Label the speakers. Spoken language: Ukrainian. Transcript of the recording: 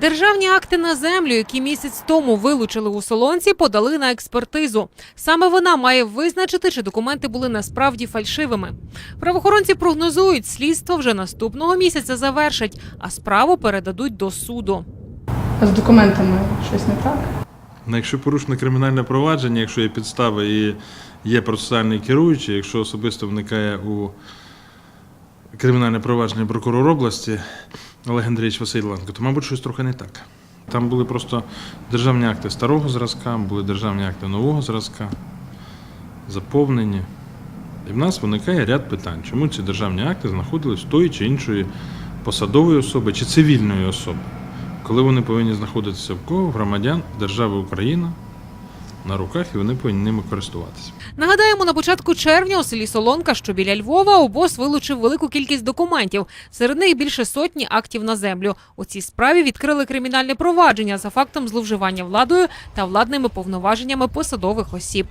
Speaker 1: Державні акти на землю, які місяць тому вилучили у солонці, подали на експертизу. Саме вона має визначити, чи документи були насправді фальшивими. Правоохоронці прогнозують, слідство вже наступного місяця завершать, а справу передадуть до суду.
Speaker 2: А з документами щось не так?
Speaker 3: Ну, Якщо порушено кримінальне провадження, якщо є підстави і є процесуальний керуючий, якщо особисто вникає у кримінальне провадження прокурор області Олег Андрійович Василенко, то, мабуть, щось трохи не так. Там були просто державні акти старого зразка, були державні акти нового зразка, заповнені. І в нас виникає ряд питань, чому ці державні акти знаходились в тої чи іншої посадової особи чи цивільної особи, коли вони повинні знаходитися в кого? Громадян держави Україна на руках і вони повинні ними користуватися.
Speaker 1: Нагадаємо, на початку червня у селі Солонка, що біля Львова, ОБОС вилучив велику кількість документів. Серед них більше сотні актів на землю. У цій справі відкрили кримінальне провадження за фактом зловживання владою та владними повноваженнями посадових осіб.